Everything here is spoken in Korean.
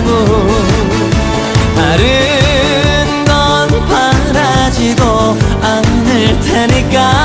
하고 다른 건 바라지도 않을 테니까.